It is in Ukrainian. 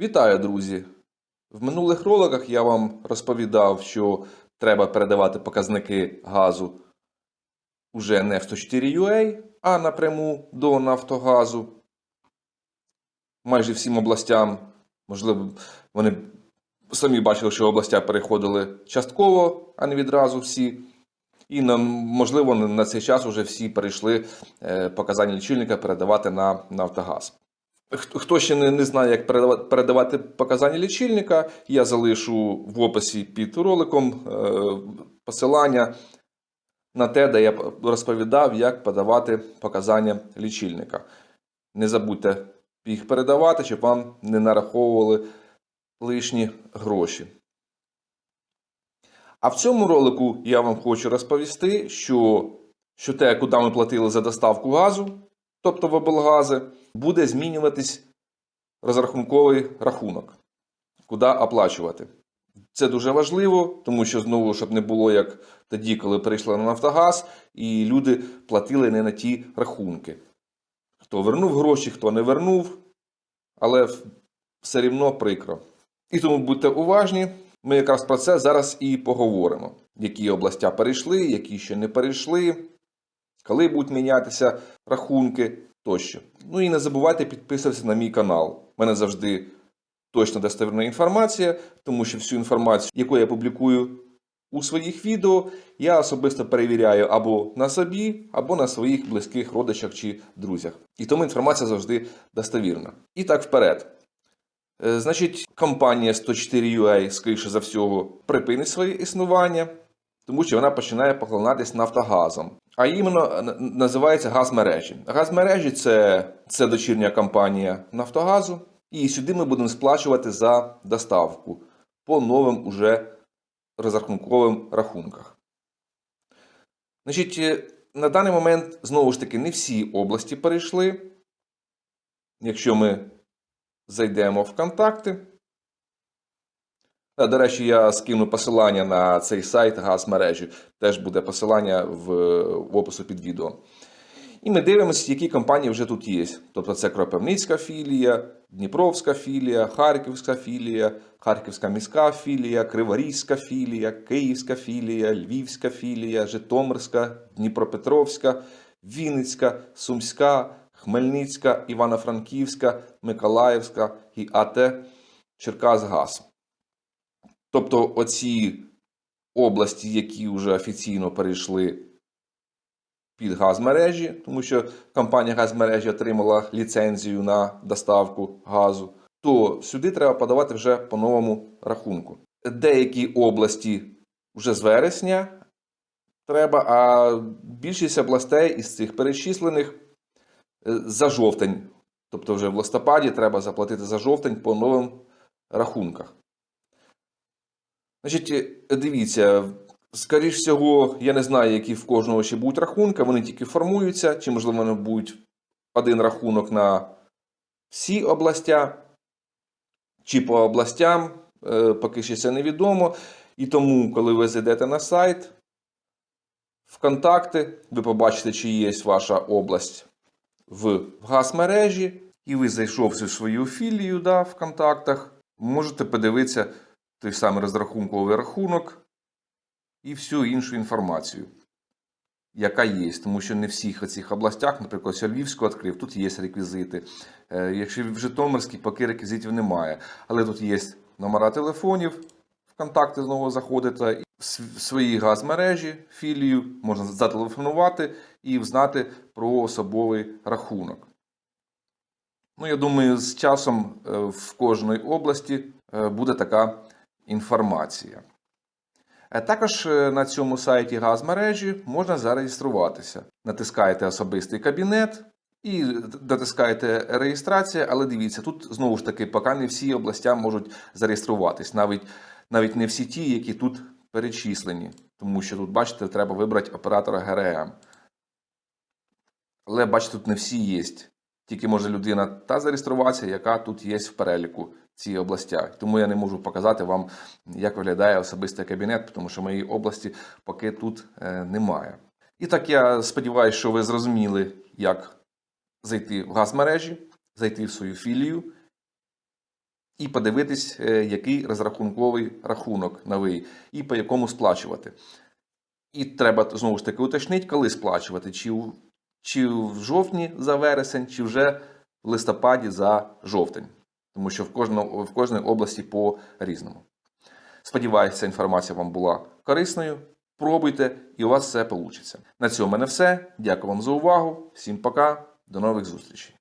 Вітаю, друзі! В минулих роликах я вам розповідав, що треба передавати показники газу уже не в 104UA, а напряму до Нафтогазу. Майже всім областям, можливо, вони самі бачили, що областя переходили частково, а не відразу всі. І можливо, на цей час вже всі перейшли е, показання лічильника передавати на Нафтогаз. Хто ще не, не знає, як передавати, передавати показання лічильника, я залишу в описі під роликом е, посилання на те, де я розповідав, як подавати показання лічильника. Не забудьте їх передавати, щоб вам не нараховували лишні гроші. А в цьому ролику я вам хочу розповісти, що, що те, куди ми платили за доставку газу, тобто в облгази, буде змінюватись розрахунковий рахунок, куди оплачувати. Це дуже важливо, тому що знову, щоб не було як тоді, коли перейшли на Нафтогаз, і люди платили не на ті рахунки. Хто вернув гроші, хто не вернув, але все рівно прикро. І тому будьте уважні. Ми якраз про це зараз і поговоримо. Які областя перейшли, які ще не перейшли, коли будуть мінятися рахунки тощо. Ну і не забувайте підписуватися на мій канал. У мене завжди точна достовірна інформація, тому що всю інформацію, яку я публікую у своїх відео, я особисто перевіряю або на собі, або на своїх близьких родичах чи друзях. І тому інформація завжди достовірна. І так вперед. Е, Значить, компанія 104UA, скоріше за всього, припинить своє існування, тому що вона починає поглинатись нафтогазом. А іменно е, називається газмережі. Газмережі це, це дочірня компанія Нафтогазу, і сюди ми будемо сплачувати за доставку по новим уже розрахунковим рахунках. Значить, е, на даний момент, знову ж таки, не всі області перейшли. Якщо ми зайдемо в контакти. А, До речі, я скину посилання на цей сайт газмережі. Теж буде посилання в, в опису під відео. І ми дивимося, які компанії вже тут є. Тобто це Кропивницька філія, Дніпровська філія, Харківська філія, Харківська міська філія, Криворізька філія, Київська філія, Львівська філія, Житомирська, Дніпропетровська, Вінницька, Сумська, Хмельницька, Івано-Франківська, Миколаївська і АТ Черкасгаз. Тобто оці області, які вже офіційно перейшли під газмережі, тому що компанія газмережі отримала ліцензію на доставку газу, то сюди треба подавати вже по новому рахунку. Деякі області вже з вересня треба, а більшість областей із цих перечислених е, за жовтень. Тобто вже в листопаді треба заплатити за жовтень по новим рахунках. Значить, е, дивіться, скоріш всього, я не знаю, які в кожного ще будуть рахунки, вони тільки формуються, чи, можливо, вони будуть один рахунок на всі областя, чи по областям, е, поки ще це невідомо. І тому, коли ви зайдете на сайт, в контакти, ви побачите, чи є ваша область в газмережі, і ви зайшовши в свою філію да, в контактах, можете подивитися той самий розрахунковий рахунок і всю іншу інформацію, яка є. Тому що не в всіх цих областях, наприклад, я Львівську відкрив, тут є реквізити. Е, Якщо в Житомирській, поки реквізитів немає. Але тут є номера телефонів, в контакти знову заходите. В св- своїй газмережі, філію, можна зателефонувати і взнати про особовий рахунок. Ну, я думаю, з часом е, в кожної області е, буде така інформація. Е, Також е, на цьому сайті газмережі можна зареєструватися. Натискаєте особистий кабінет і натискаєте реєстрація, але дивіться, тут знову ж таки, поки не всі областя можуть зареєструватись, навіть, навіть не всі ті, які тут перечислені. Тому що тут, бачите, треба вибрати оператора ГРМ. Але бачите, тут не всі є. Тільки може людина та зареєструватися, яка тут є в переліку ці областя. Тому я не можу показати вам, як виглядає особистий кабінет, тому що моєї області поки тут е, немає. І так я сподіваюся, що ви зрозуміли, як зайти в газмережі, зайти в свою філію і подивитись, е, який розрахунковий рахунок новий, і по якому сплачувати. І треба знову ж таки уточнити, коли сплачувати, чи, чи в жовтні за вересень, чи вже в листопаді за жовтень. Тому що в, кожному, в кожній області по-різному. Сподіваюся, ця інформація вам була корисною. Пробуйте, і у вас все вийде. На цьому в мене все. Дякую вам за увагу. Всім пока, до нових зустрічей.